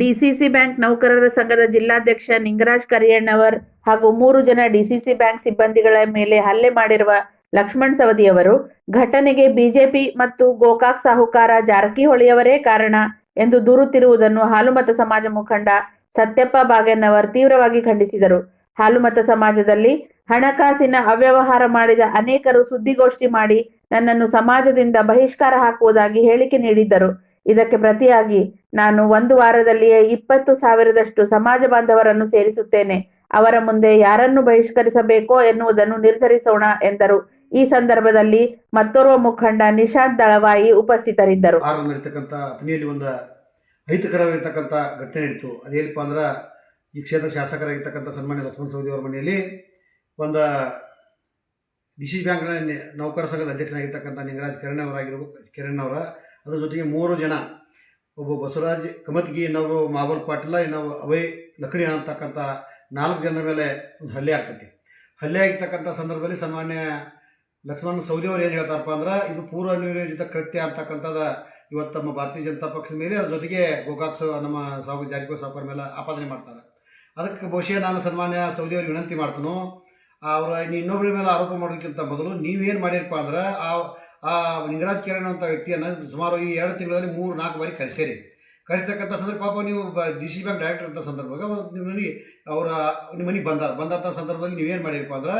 DCC bank ನೌಕರರ ಸಂಘದ ಜಿಲ್ಲಾಧ್ಯಕ್ಷ ನಿಂಗರಾಜ್ ಕರಿಯಣ್ಣವರ್ ಹಾಗೂ ಮೂರು ಜನ ಡಿಸಿಸಿ ಬ್ಯಾಂಕ್ ಸಿಬ್ಬಂದಿಗಳ ಮೇಲೆ ಹಲ್ಲೆ ಮಾಡಿರುವ ಲಕ್ಷ್ಮಣ್ ಸವದಿಯವರು, ಘಟನೆಗೆ ಬಿಜೆಪಿ ಮತ್ತು ಗೋಕಾಕ್ ಸಾಹುಕಾರ ಜಾರಕಿಹೊಳಿಯವರೇ ಕಾರಣ ಎಂದು ದೂರುತ್ತಿರುವುದನ್ನು ಹಾಲುಮತ ಸಮಾಜ ಮುಖಂಡ ಸತ್ಯಪ್ಪ ಬಾಗೇನವರ್ ತೀವ್ರವಾಗಿ ಖಂಡಿಸಿದರು. ಹಾಲುಮತ ಸಮಾಜದಲ್ಲಿ ಹಣಕಾಸಿನ ಅವ್ಯವಹಾರ ಮಾಡಿದ ಅನೇಕರು ಸುದ್ದಿಗೋಷ್ಠಿ ಮಾಡಿ ನನ್ನನ್ನು ಸಮಾಜದಿಂದ ಬಹಿಷ್ಕಾರ ಹಾಕುವುದಾಗಿ ಹೇಳಿಕೆ ನೀಡಿದ್ದರು. ಇದಕ್ಕೆ ಪ್ರತಿಯಾಗಿ ನಾನು ಒಂದು ವಾರದಲ್ಲಿಯೇ ಇಪ್ಪತ್ತು ಸಾವಿರದಷ್ಟು ಸಮಾಜ ಬಾಂಧವರನ್ನು ಸೇರಿಸುತ್ತೇನೆ. ಅವರ ಮುಂದೆ ಯಾರನ್ನು ಬಹಿಷ್ಕರಿಸಬೇಕೋ ಎನ್ನುವುದನ್ನು ನಿರ್ಧರಿಸೋಣ ಎಂದರು. ಈ ಸಂದರ್ಭದಲ್ಲಿ ಮತ್ತೋರ್ವ ಮುಖಂಡ ನಿಶಾಂತ್ ದಳವಾಯಿ ಉಪಸ್ಥಿತರಿದ್ದರು. ನಡೀತಕ್ಕಂಥ ಒಂದು ಅಹಿತಕರವಾಗಿರ್ತಕ್ಕಂಥ ಘಟನೆ ನಡೀತು. ಅದೇನಪ್ಪ ಅಂದ್ರೆ, ಈ ಕ್ಷೇತ್ರ ಶಾಸಕರಾಗಿರ್ತಕ್ಕಂಥ ಸನ್ಮಾನ್ಯ ಲಕ್ಷ್ಮಣ ಸವದಿ ಅವರ ಮನೆಯಲ್ಲಿ ಒಂದು ಡಿ ಸಿ ಬ್ಯಾಂಕ್ನ ನೌಕರ ಸಂಘದ ಅಧ್ಯಕ್ಷನಾಗಿರ್ತಕ್ಕಂಥ ನಿಂಗರಾಜ್ ಕಿರಣ್ ಅವರಾಗಿರ್ಬೇಕು, ಕಿರಣ್ ಅವರ. ಅದರ ಜೊತೆಗೆ ಮೂರು ಜನ ಒಬ್ಬ ಬಸವರಾಜ್ ಕಮತ್ಗಿ ಇನ್ನೊಬ್ಬ ಮಾಬಲ್ ಪಾಟೀಲ ಇನ್ನೊಬ್ಬ ಅಭಯ್ ಲಕಡಿ ಅಂತಕ್ಕಂಥ ನಾಲ್ಕು ಜನರ ಮೇಲೆ ಒಂದು ಹಲ್ಲೆ ಆಗ್ತೈತಿ. ಹಲ್ಲೆ ಆಗಿರ್ತಕ್ಕಂಥ ಸಂದರ್ಭದಲ್ಲಿ ಸನ್ಮಾನ್ಯ ಲಕ್ಷ್ಮಣ ಸೌದಿ ಅವರು ಏನು ಹೇಳ್ತಾರಪ್ಪ ಅಂದ್ರೆ, ಇದು ಪೂರ್ವ ನಿಯೋಜಿತ ಕೃತ್ಯ ಅಂತಕ್ಕಂಥದ್ದು ಇವತ್ತು ನಮ್ಮ ಭಾರತೀಯ ಜನತಾ ಪಕ್ಷದ ಮೇಲೆ ಅದ್ರ ಜೊತೆಗೆ ಗೋಕಾಕ್ ನಮ್ಮ ಸಾವು ಜಾರಿಗೋ ಸಾವುಕಾರ ಮೇಲೆ ಆಪಾದನೆ ಮಾಡ್ತಾರೆ. ಅದಕ್ಕೆ ಬಹುಶಃ ನಾನು ಸನ್ಮಾನ್ಯ ಸೌದಿ ಅವ್ರಿಗೆ ವಿನಂತಿ ಮಾಡ್ತನು, ಅವರ ಇನ್ನೊಬ್ಬರ ಮೇಲೆ ಆರೋಪ ಮಾಡೋದಕ್ಕಿಂತ ಮೊದಲು ನೀವೇನು ಮಾಡಿರಪ್ಪ ಅಂದ್ರೆ, ಆ ಆ ಲಿಂಗರಾಜ್ ಕಿರಣ್ ಅಂತ ವ್ಯಕ್ತಿಯನ್ನು ಸುಮಾರು ಈ ಎರಡು ತಿಂಗಳಲ್ಲಿ ಮೂರು, ನಾಲ್ಕು ಬಾರಿ ಕರೆಸೇರಿ. ಕರೆಸ್ತಕ್ಕಂಥ ಸಂದರ್ಭ ಪಾಪ ನೀವು ಡಿ ಸಿ ಬ್ಯಾಂಕ್ ಡೈರೆಕ್ಟರ್ ಅಂತ ಅವ್ರು ನಿಮ್ಮ ಮನೆಗೆ ಅವರ ನಿಮ್ಮ ಮನೆಗೆ ಬಂದಾರ ಬಂದಂಥ ಸಂದರ್ಭದಲ್ಲಿ ನೀವೇನು ಮಾಡಿರಪ್ಪ ಅಂದ್ರೆ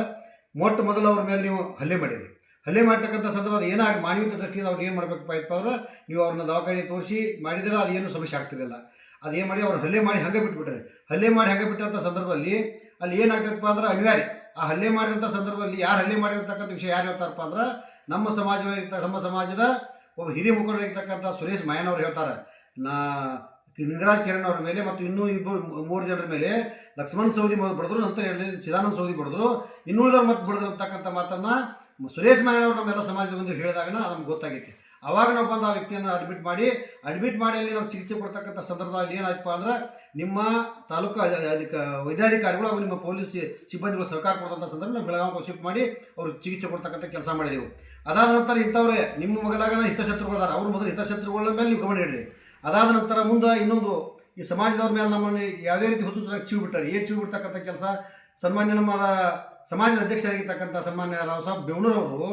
ಮೊಟ್ಟ ಮೊದಲು ಅವ್ರ ಮೇಲೆ ನೀವು ಹಲ್ಲೆ ಮಾಡಿರಿ ಹಲ್ಲೆ ಮಾಡ್ತಕ್ಕಂಥ ಸಂದರ್ಭ ಏನಾಗಿ ಮಾನವೀಯತೆ ದೃಷ್ಟಿಯಿಂದ ಅವ್ರು ಏನು ಮಾಡಬೇಕಪ್ಪ ಆಯ್ತಪ್ಪ ಅಂದ್ರೆ ನೀವು ಅವ್ರನ್ನ ದವಾಖಾನೆ ತೋರಿಸಿ ಮಾಡಿದ್ರೆ ಅದೇನು ಸಮಸ್ಯೆ ಆಗ್ತಿರಲಿಲ್ಲ. ಅದೇನು ಮಾಡಿ ಅವ್ರು ಹಲ್ಲೆ ಮಾಡಿ ಹಂಗೆ ಬಿಟ್ಬಿಟ್ರೆ. ಹಲ್ಲೆ ಮಾಡಿ ಹಂಗೆ ಬಿಟ್ಟಂಥ ಸಂದರ್ಭದಲ್ಲಿ ಅಲ್ಲಿ ಏನಾಗ್ತದಪ್ಪ ಅಂದ್ರೆ ಅನಿವಾರ್ಯ. ಆ ಹಲ್ಲೆ ಮಾಡಿದಂಥ ಸಂದರ್ಭದಲ್ಲಿ ಯಾರು ಹಲ್ಲೆ ಮಾಡಿರ್ತಕ್ಕಂಥ ವಿಷಯ ಯಾರು ಹೇಳ್ತಾರಪ್ಪ ಅಂದ್ರೆ ನಮ್ಮ ಸಮಾಜವಾಗಿರ್ತ ನಮ್ಮ ಸಮಾಜದ ಒಬ್ಬ ಹಿರಿಯ ಮುಖಂಡರಾಗಿರ್ತಕ್ಕಂಥ ಸುರೇಶ್ ಮಾಯನವ್ರು ಹೇಳ್ತಾರೆ. ನಾ ಲಿಂಗರಾಜ್ ಕಿರಣ್ ಅವ್ರ ಮೇಲೆ ಮತ್ತು ಇನ್ನೂ ಇಬ್ಬರು ಮೂರು ಜನರ ಮೇಲೆ ಲಕ್ಷ್ಮಣ್ ಸೌದಿ ಬಡಿದ್ರು, ನಂತರ ಚಿದಾನಂದ ಸೌದಿ ಬಡಿದ್ರು, ಇನ್ನುಳಿದವ್ರು ಮತ್ತೆ ಬಡಿದ್ರು ಅಂತಕ್ಕಂಥ ಮಾತನ್ನು ಸುರೇಶ್ ಮಾಯನವ್ರು ನಮ್ಮೆಲ್ಲ ಸಮಾಜದ ಮುಂದೆ ಹೇಳಿದಾಗ ನಮ್ಗೆ ಗೊತ್ತಾಗೈತಿ. ಅವಾಗ ನಾವು ಬಂದು ಆ ವ್ಯಕ್ತಿಯನ್ನು ಅಡ್ಮಿಟ್ ಮಾಡಿ ಅಡ್ಮಿಟ್ ಮಾಡಿ ಅಲ್ಲಿ ನಾವು ಚಿಕಿತ್ಸೆ ಕೊಡ್ತಕ್ಕಂಥ ಸಂದರ್ಭದಲ್ಲಿ ಏನಾಯ್ತಪ್ಪ ಅಂದ್ರೆ ನಿಮ್ಮ ತಾಲೂಕು ಅದಕ್ಕೆ ವೈದ್ಯಾಧಿಕಾರಿಗಳು ಹಾಗೂ ನಿಮ್ಮ ಪೊಲೀಸ್ ಸಿಬ್ಬಂದಿಗಳು ಸರ್ಕಾರ ಕೊಡ್ತಕ್ಕಂಥ ಸಂದರ್ಭ ನಾವು ಬೆಳಗಾವಿ ಶಿಫ್ಟ್ ಮಾಡಿ ಅವರು ಚಿಕಿತ್ಸೆ ಕೊಡ್ತಕ್ಕಂಥ ಕೆಲಸ ಮಾಡಿದೆವು. ಅದಾದ ನಂತರ ಇಂಥವ್ರೆ, ನಿಮ್ಮ ಮಗಲಾಗ ಹಿತಶತ್ರುಗಳಿದಾರೆ ಅವ್ರ ಮೊದಲು ಹಿತಶತ್ರುಗಳ ಮೇಲೆ ನೀವು ಗಮನ ಇಡ್ರಿ. ಅದಾದ ನಂತರ ಮುಂದೆ ಇನ್ನೊಂದು, ಈ ಸಮಾಜದವ್ರ ಮೇಲೆ ನಮ್ಮನ್ನು ಯಾವುದೇ ರೀತಿ ಹೊತ್ತು ಚೀವ್ ಬಿಟ್ಟಾರೆ ಏನು ಚೀವ್ ಬಿಡ್ತಕ್ಕಂಥ ಕೆಲಸ? ಸನ್ಮಾನ್ಯ ನಮ್ಮ ಸಮಾಜದ ಅಧ್ಯಕ್ಷರಾಗಿರ್ತಕ್ಕಂಥ ಸನ್ಮಾನ್ಯ ರಾವ್ ಸಾಹೇಬ್ ಬೆವನೂರವರು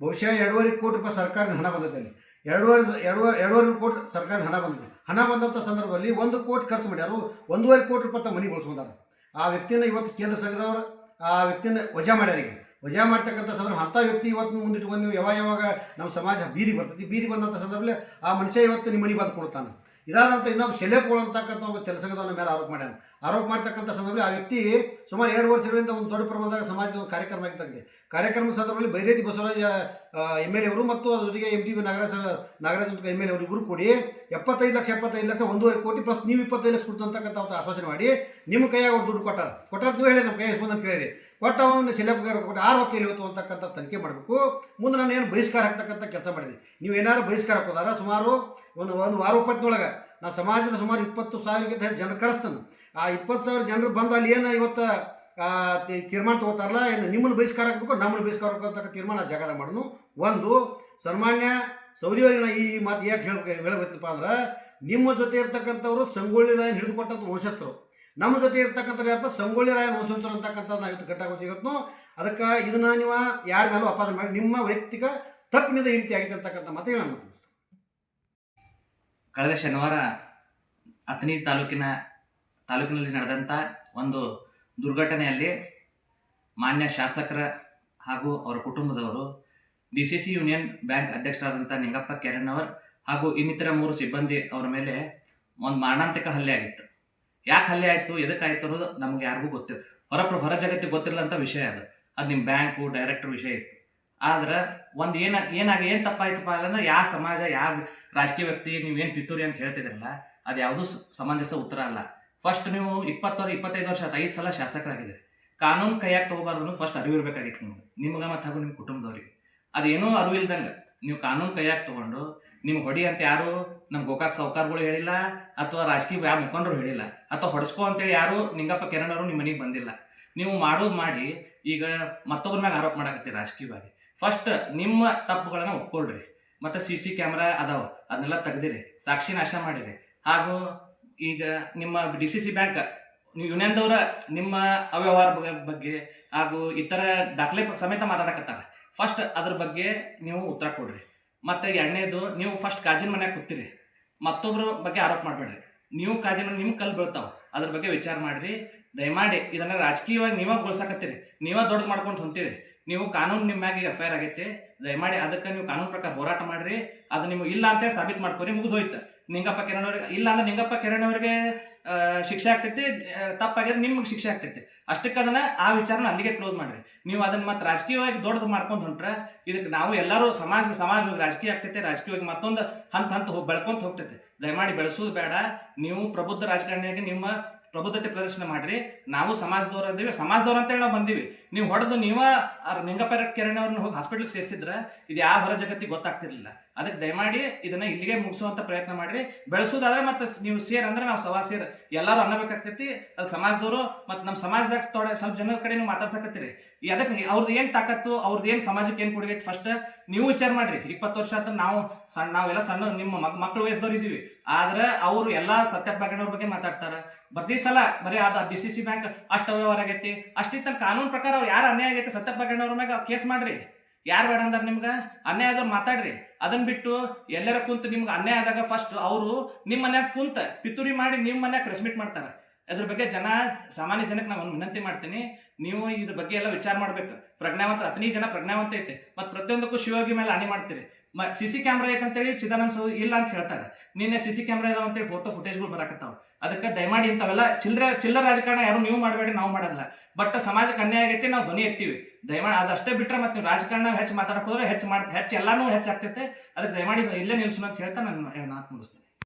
ಬಹುಶಃ ಎರಡೂವರೆ ಕೋಟಿ ರೂಪಾಯಿ ಸರ್ಕಾರದ ಹಣ ಬಂದೈತೆ ಅಲ್ಲಿ. ಎರಡೂವರೆ ಎರಡು ಎರಡೂವರೆ ಕೋಟಿ ಸರ್ಕಾರದ ಹಣ ಬಂದಿದೆ ಹಣ ಬಂದಂಥ ಸಂದರ್ಭದಲ್ಲಿ ಒಂದು ಕೋಟಿ ಖರ್ಚು ಮಾಡ್ಯಾರು. ಒಂದೂವರೆ ಕೋಟಿ ರೂಪಾಯಿ ಮನೆ ಬಳಸ್ಕೊಂಡಾರ ಆ ವ್ಯಕ್ತಿಯನ್ನು ಇವತ್ತು ಕೇಂದ್ರ ಸಂಘದವರು ಆ ವ್ಯಕ್ತಿಯನ್ನು ವಜಾ ಮಾಡ್ಯಾರಿಗೆ ವಜಾ ಮಾಡ್ತಕ್ಕಂಥ ಸಂದರ್ಭ ಅಂಥ ವ್ಯಕ್ತಿ ಇವತ್ತು ಮುಂದಿಟ್ಕೊಂಡು ನೀವು ಯಾವಾಗ ಯಾವಾಗ ನಮ್ಮ ಸಮಾಜ ಬೀದಿ ಬರ್ತೈತಿ. ಬೀದಿ ಬಂದಂಥ ಸಂದರ್ಭದಲ್ಲಿ ಆ ಮನುಷ್ಯ ಇವತ್ತು ನಿಮ್ಮ ಮನೆ ಬಂದು ಕೊಡ್ತಾನೆ ಇದಾದಂಥ ಇನ್ನೊಬ್ಬ ಶೆಲೆ ಅಂತಕ್ಕಂಥ ಒಬ್ಬ ಕೆಲಸದವನ ಮೇಲೆ ಆರೋಪ ಮಾಡ್ಯಾನ. ಆರೋಪ ಮಾಡ್ತಕ್ಕಂಥ ಸಂದರ್ಭದಲ್ಲಿ ಆ ವ್ಯಕ್ತಿ ಸುಮಾರು ಎರಡು ವರ್ಷಗಳಿಂದ ಒಂದು ದೊಡ್ಡ ಪ್ರಮಾಣದಾಗ ಸಮಾಜದ ಒಂದು ಕಾರ್ಯಕ್ರಮ ಆಗಿರ್ತದೆ ಕಾರ್ಯಕ್ರಮದ ಸಂದರ್ಭದಲ್ಲಿ Byrathi Basavaraja M L A ಅವರು ಮತ್ತು ಅದರ ಜೊತೆಗೆ M T B Nagaraja, Nagaraj M L A ಕೂಡಿ ಎಪ್ಪತ್ತೈದು ಲಕ್ಷ ಎಪ್ಪತ್ತೈದು ಲಕ್ಷ, ಒಂದೂವರೆ ಕೋಟಿ ಪ್ಲಸ್ ನೀವು ಇಪ್ಪತ್ತೈದು ಲಕ್ಷ ಕೊಡ್ತು ಅಂತಕ್ಕಂಥ ಒಂದು ಆಶ್ವಾಸನೆ ಮಾಡಿ ನಿಮ್ಮ ಕೈಯಾಗ ಅವ್ರು ದುಡ್ಡು ಕೊಟ್ಟಾರ. ಕೊಟ್ಟಾರ್ದು ಹೇಳಿ ನಮ್ಮ ಕೈ ಅಂತ ಹೇಳಿ ಕೊಟ್ಟ ಒಂದು ಶಿಲೆಪ್ಗಾರ ಕೊಟ್ಟು ಆರು ವಕೀಲ ಇವತ್ತು ಅಂತಕ್ಕಂಥ ತನಿಖೆ ಮಾಡಬೇಕು. ಮುಂದೆ ನಾನು ಏನು ಬಹಿಷ್ಕಾರ ಹಾಕ್ತಕ್ಕಂಥ ಕೆಲಸ ಮಾಡಿದೆ. ನೀವು ಏನಾದ್ರು ಬಹಿಷ್ಕಾರ ಹಾಕೋದಾರ ಸುಮಾರು ಒಂದು ಒಂದು ವಾರ ಒಪ್ಪತ್ತಿನೊಳಗೆ ನಾ ಸಮಾಜದ ಸುಮಾರು ಇಪ್ಪತ್ತು ಸಾವಿರಕ್ಕಿಂತ ಜನ ಕಳಿಸ್ತಾನೆ ಆ ಇಪ್ಪತ್ತು ಸಾವಿರ ಜನರು ಬಂದು ಅಲ್ಲಿ ಏನು ಇವತ್ತು ಆ, ತೀರ್ಮಾನ ತಗೋತಾರಲ್ಲ ಏನು ನಿಮ್ಮನ್ನು ಬಹಿಷ್ಕಾರ ಹಾಕಬೇಕು ನಮ್ಮನ್ನು ಬಹಿಷ್ಕಾರ ಹಾಕಬೇಕು ಅಂತಕ್ಕ ತೀರ್ಮಾನ ಆ ಮಾಡೋನು. ಒಂದು ಸನ್ಮಾನ್ಯ ಸೌದಿಯವರಿಗೆ ನಾ ಈ ಮಾತು ಯಾಕೆ ಹೇಳ್ಬೇಕು ಹೇಳ್ಬೇಕಪ್ಪ ಅಂದ್ರೆ ನಿಮ್ಮ ಜೊತೆ ಇರ್ತಕ್ಕಂಥವ್ರು ಸಂಗೊಳ್ಳಿ ರಾಯನ್ ಹಿಡಿದುಕೊಟ್ಟಂಥ ವಂಶಸ್ಥರು. ನಮ್ಮ ಜೊತೆ ಇರ್ತಕ್ಕಂಥ ಯಾರಪ್ಪ? ಸಂಗೊಳ್ಳಿ ರಾಯನ್ ವಂಶಸ್ಥರು ಅಂತಕ್ಕಂಥ ನಾವು ಇವತ್ತು ಗಟ್ಟಾಗೋದು ಇವತ್ತು ಅದಕ್ಕೆ ಇದನ್ನ ನೀವು ಯಾರ ಮೇಲೂ ಅಪಾದ ಮಾಡಿ ನಿಮ್ಮ ವೈಯಕ್ತಿಕ ತಪ್ಪಿನಿಂದ ಈ ರೀತಿ ಆಗಿದೆ ಅಂತಕ್ಕಂಥ ಮಾತು ಹೇಳೋಣ. ಕಳೆದ ಶನಿವಾರ ಅಥಣಿ ತಾಲೂಕಿನ, ತಾಲೂಕಿನಲ್ಲಿ ನಡೆದಂಥ ಒಂದು ದುರ್ಘಟನೆಯಲ್ಲಿ ಮಾನ್ಯ ಶಾಸಕರ ಹಾಗೂ ಅವರ ಕುಟುಂಬದವರು D C C union bank ಅಧ್ಯಕ್ಷರಾದಂಥ ನಿಂಗಪ್ಪ ಕೆರಣ್ಣವರ್ ಹಾಗೂ ಇನ್ನಿತರ ಮೂರು ಸಿಬ್ಬಂದಿ ಅವರ ಮೇಲೆ ಒಂದು ಮಾರಣಾಂತಿಕ ಹಲ್ಲೆ ಆಗಿತ್ತು. ಯಾಕೆ ಹಲ್ಲೆ ಆಯಿತು, ಎದಕ್ಕಾಯ್ತು ಅನ್ನೋದು ನಮಗೆ ಯಾರಿಗೂ ಗೊತ್ತಿಲ್ಲ. ಹೊರಪ್ರ, ಹೊರ ಜಗತ್ತಿಗೆ ಗೊತ್ತಿರಲಂಥ ವಿಷಯ ಅದು. ಅದು ನಿಮ್ಮ ಬ್ಯಾಂಕು ಡೈರೆಕ್ಟರ್ ವಿಷಯ ಇತ್ತು. ಆದ್ರೆ ಒಂದು ಏನ, ಏನಾಗ ಏನು ತಪ್ಪಾಯ್ತಪ್ಪ ಅಂದ್ರೆ ಯಾವ ಸಮಾಜ ಯಾವ ರಾಜಕೀಯ ವ್ಯಕ್ತಿ ನೀವೇನು ಪಿತೂರಿ ಅಂತ ಹೇಳ್ತಿದ್ರಲ್ಲ, ಅದು ಯಾವುದೂ ಸಮಂಜಸ ಉತ್ತರ ಅಲ್ಲ. ಫಸ್ಟ್ ನೀವು ಇಪ್ಪತ್ತು ಇಪ್ಪತ್ತೈದು ವರ್ಷ ಐದು ಸಲ ಶಾಸಕರಾಗಿದ್ದೀರಿ. ಕಾನೂನು ಕೈಯಾಗಿ ತಗೋಬಾರ್ದು ಫಸ್ಟ್ ಅರಿವು ಇರಬೇಕಾಗಿತ್ತು ನಿಮ್ಗೆ ನಿಮ್ಗೆ ಮತ್ತು ಹಾಗೂ ನಿಮ್ಮ ಕುಟುಂಬದವ್ರಿಗೆ. ಅದೇನೋ ಅರಿವು ಇಲ್ದಂಗೆ, ನೀವು ಕಾನೂನು ಕೈಯಾಗಿ ತಗೊಂಡು, ನಿಮ್ಗೆ ಹೊಡಿ ಅಂತ ಯಾರು ನಮ್ಮ ಗೋಕಾಕ್ ಸೌಕಾರ್ಗಳು ಹೇಳಿಲ್ಲ, ಅಥವಾ ರಾಜಕೀಯ ಯಾವ ಮುಖಂಡರು ಹೇಳಿಲ್ಲ, ಅಥವಾ ಹೊಡೆಸ್ಕೋ ಅಂತೇಳಿ ಯಾರು ನಿಂಗಪ್ಪ ಕಿರಣ್ ಅವರು ನಿಮ್ಮ ಮನೆಗೆ ಬಂದಿಲ್ಲ. ನೀವು ಮಾಡೋದು ಮಾಡಿ, ಈಗ ಮತ್ತೊಬ್ಬರ ಮ್ಯಾಗ ಆರೋಪ ಮಾಡಕತ್ತೀರಿ ರಾಜಕೀಯವಾಗಿ. ಫಸ್ಟ್ ನಿಮ್ಮ ತಪ್ಪುಗಳನ್ನು ಒಪ್ಕೊಳ್ರಿ. ಮತ್ತು ಸಿ ಸಿ ಕ್ಯಾಮ್ರಾ ಅದಾವ, ಅದನ್ನೆಲ್ಲ ತೆಗ್ದಿರಿ. ಸಾಕ್ಷಿ ನಾಶ ಮಾಡಿರಿ. ಹಾಗೂ ಈಗ ನಿಮ್ಮ ಡಿ ಸಿ ಸಿ ಬ್ಯಾಂಕ್ ನೀವು ಯೂನಿಯನ್ದವ್ರ ನಿಮ್ಮ ಅವ್ಯವಹಾರ ಬಗ- ಬಗ್ಗೆ ಹಾಗೂ ಇತರ ದಾಖಲೆ ಸಮೇತ ಮಾತಾಡಕತ್ತಾರ. ಫಸ್ಟ್ ಅದ್ರ ಬಗ್ಗೆ ನೀವು ಉತ್ತರ ಕೊಡ್ರಿ. ಮತ್ತೆ ಎರಡನೇದು, ನೀವು ಫಸ್ಟ್ ಕಾಜಿನ ಮನ್ಯಾಗ ಕೂತಿರಿ. ಮತ್ತೊಬ್ಬರ ಬಗ್ಗೆ ಆರೋಪ ಮಾಡಬೇಡ್ರಿ. ನೀವು ಕಾಜಿನ ನಿಮ್ಮ ಕಲ್ ಬೀಳ್ತಾವ. ಅದ್ರ ಬಗ್ಗೆ ವಿಚಾರ ಮಾಡಿರಿ. ದಯಮಾಡಿ ಇದನ್ನ ರಾಜಕೀಯವಾಗಿ ನೀವಾಗ ಗೊಳಿಸಾಕತ್ತೀರಿ. ನೀವೇ ದೊಡ್ಡದು ಮಾಡ್ಕೊಂಡು ಹೊಂತೀರಿ ನೀವು ಕಾನೂನು ನಿಮ್ಮ ಮ್ಯಾಗ ಈಗ ಎಫ್ ಐ ಆಗೈತಿ, ದಯಮಾಡಿ ಅದಕ್ಕೆ ನೀವು ಕಾನೂನು ಪ್ರಕಾರ ಹೋರಾಟ ಮಾಡ್ರಿ, ಅದು ನಿಮ್ಗೆ ಇಲ್ಲ ಅಂತೇಳಿ ಸಾಬೀತು ಮಾಡ್ಕೊರಿ, ಮುಗಿದು ಹೋಯ್ತು. ನಿಂಗಪ್ಪ ಕಿರಣ್ ಅವ್ರಿಗೆ ಇಲ್ಲ ಅಂದ್ರೆ ನಿಂಗಪ್ಪ ಕಿರಣ್ ಅವ್ರಿಗೆ ಶಿಕ್ಷೆ ಆಗ್ತೈತಿ ತಪ್ಪಾಗಿದ್ರೆ ನಿಮ್ಗೆ ಶಿಕ್ಷೆ ಆಗ್ತೈತಿ. ಅಷ್ಟಕ್ಕೆ ಅದನ್ನ ಆ ವಿಚಾರನ ಅಲ್ಲಿಗೆ ಕ್ಲೋಸ್ ಮಾಡ್ರಿ. ನೀವು ಅದನ್ನ ಮತ್ತೆ ರಾಜಕೀಯವಾಗಿ ದೊಡ್ಡದು ಮಾಡ್ಕೊಂಡು ಹೊಂಟ್ರೆ, ಇದಕ್ಕೆ ನಾವು ಎಲ್ಲರೂ ಸಮಾಜ ಸಮಾಜ ರಾಜಕೀಯ ಆಗ್ತೈತೆ, ರಾಜಕೀಯವಾಗಿ ಮತ್ತೊಂದು ಹಂತ ಹಂತ ಹೋಗಿ ಬೆಳ್ಕೊಂತ ಹೋಗ್ತೈತೆ. ದಯಮಾಡಿ ಬೆಳೆಸೋದು ಬೇಡ. ನೀವು ಪ್ರಬುದ್ಧ ರಾಜಕಾರಣಿಯಾಗಿ ನಿಮ್ಮ ಪ್ರಬುದ್ಧತೆ ಪ್ರದರ್ಶನ ಮಾಡ್ರಿ. ನಾವು ಸಮಾಜದವ್ರು ಅದೀವಿ ಸಮಾಜದವ್ರು ಅಂತೇಳಿ ನಾವು ಬಂದೀವಿ. ನೀವು ಹೊಡೆದು ನೀವ ಆ ನಿಂಗಪ್ಪ ಕಿರಣ್ ಅವ್ರನ್ನ ಹೋಗಿ ಹಾಸ್ಪಿಟ್ಲಿಗೆ ಸೇರಿಸಿದ್ರೆ ಇದು ಯಾವ ಹೊರ ಜಗತ್ತಿಗೆ ಗೊತ್ತಾಗ್ತಿರ್ಲಿಲ್ಲ. ಅದಕ್ಕೆ ದಯಮಾಡಿ ಇದನ್ನ ಇಲ್ಲಿಗೆ ಮುಗಿಸುವಂತ ಪ್ರಯತ್ನ ಮಾಡ್ರಿ. ಬೆಳೆಸೋದಾದ್ರೆ ಮತ್ತೆ ನೀವು ಸೇರ್ ಅಂದ್ರೆ ನಾವು ಸವಾ ಸೇರ್. ಎಲ್ಲರೂ ಅನ್ನಬೇಕಾಗ್ತೈತಿ. ಅದು ಸಮಾಜದವರು ಮತ್ತೆ ನಮ್ಮ ಸಮಾಜದಾಗ ತೊಡೆ ಸ್ವಲ್ಪ ಜನರ ಕಡೆ ನೀವು ಮಾತಾಡ್ಸಕತ್ತೀರಿ. ಅದಕ್ಕೆ ಅವ್ರದ್ದು ಏನು ತಾಕತ್ತು ಅವ್ರದ್ದು ಏನು ಸಮಾಜಕ್ಕೆ ಏನು ಕೊಡುಗೆ ಫಸ್ಟ್ ನೀವು ವಿಚಾರ ಮಾಡ್ರಿ. ಇಪ್ಪತ್ತು ವರ್ಷ ಅಂತ ನಾವು ಸಣ್ಣ ನಾವೆಲ್ಲ ಸಣ್ಣ ನಿಮ್ಮ ಮಕ್ ಮಕ್ಕಳು ವಯಸ್ಸದವ್ರು ಇದ್ದೀವಿ. ಆದ್ರೆ ಅವರು ಎಲ್ಲ ಸತ್ಯಪ್ಪ ಬಗ್ಗೆ ಮಾತಾಡ್ತಾರೆ. ಪ್ರತಿ ಸಲ ಬರೀ ಅದು ಡಿ ಸಿ ಸಿ ಬ್ಯಾಂಕ್ ಅಷ್ಟು ಅವ್ಯವಹಾರ ಆಗೈತಿ. ಅಷ್ಟಿತ್ತ ಕಾನೂನು ಪ್ರಕಾರ ಅವ್ರು ಯಾರು ಅನ್ಯಾಯ ಆಗೈತೆ ಸತ್ಯಪ್ಪ ಗಣ್ಣವ್ರ ಮ್ಯಾಗ ಕೇಸ್ ಮಾಡ್ರಿ. ಯಾರು ಬೇಡ ಅಂದ್ರೆ ನಿಮ್ಗೆ? ಅನ್ಯಾಯ ಆದವ್ರು ಮಾತಾಡ್ರಿ. ಅದನ್ನ ಬಿಟ್ಟು ಎಲ್ಲರ ಕುಂತು ನಿಮ್ಗೆ ಅನ್ಯಾಯ ಆದಾಗ ಫಸ್ಟ್ ಅವರು ನಿಮ್ಮ ಮನ್ಯಾಗ ಕುಂತ ಪಿತೂರಿ ಮಾಡಿ ನಿಮ್ಮ ಮನ್ಯಾಗ ರೆಸ್ಮಿಟ್ ಮೀಟ್ ಮಾಡ್ತಾರೆ. ಅದ್ರ ಬಗ್ಗೆ ಜನ, ಸಾಮಾನ್ಯ ಜನಕ್ಕೆ ನಾನು ವಿನಂತಿ ಮಾಡ್ತೀನಿ. ನೀವು ಇದ್ರ ಬಗ್ಗೆ ಎಲ್ಲ ವಿಚಾರ ಮಾಡ್ಬೇಕು. ಪ್ರಜ್ಞಾವಂತ ಹದಿನೈದು ಜನ ಪ್ರಜ್ಞಾವಂತ ಐತೆ. ಮತ್ತು ಪ್ರತಿಯೊಂದಕ್ಕೂ ಶಿವಯೋಗಿ ಮೇಲೆ ಹಾನಿ ಮಾಡ್ತೀರಿ. ಮ, ಸಿ ಸಿ ಕ್ಯಾಮ್ರಾ ಐತೆ ಅಂತೇಳಿ ಚಿದಾನಂದ ಇಲ್ಲ ಅಂತ ಹೇಳ್ತಾರೆ. ನಿನ್ನೆ ಸಿ ಸಿ ಕ್ಯಾಮ್ರಾ ಇದಾವಂತೇಳಿ ಫೋಟೋ ಫುಟೇಜ್ಗಳು ಬರಾಕತ್ತಾವ. ಅದಕ್ಕೆ ದಯಮಾಡಿ ಇಂಥವೆಲ್ಲ ಚಿಲ್ಲರೆ, ಚಿಲ್ಲರ ರಾಜಕಾರಣ ಯಾರು ನೀವು ಮಾಡಬೇಡಿ, ನಾವು ಮಾಡೋದಿಲ್ಲ. ಬಟ್ ಸಮಾಜಕ್ಕೆ ಅನ್ಯಾಯ ಆಗೈತಿ, ನಾವು ಧ್ವನಿ ಎತ್ತೀವಿ. ದಯಮಾಡಿ ಅದಷ್ಟೇ ಬಿಟ್ರೆ ಮತ್ತೆ ನೀವು ರಾಜಕಾರಣ ಹೆಚ್ಚು ಮಾತಾಡಕ್ ಹೋದ್ರೆ ಹೆಚ್ಚು ಮಾಡ್ತಾ, ಹೆಚ್ಚು ಎಲ್ಲಾನು ಹೆಚ್ಚಾಗ್ತೈತೆ. ಅದಕ್ಕೆ ದಯಮಾಡಿ ಇಲ್ಲೇ ನಿಲ್ಸು ಅಂತ ಹೇಳ್ತಾ ನಾನು ಮಾತು ಮುಗಿಸ್ತೀನಿ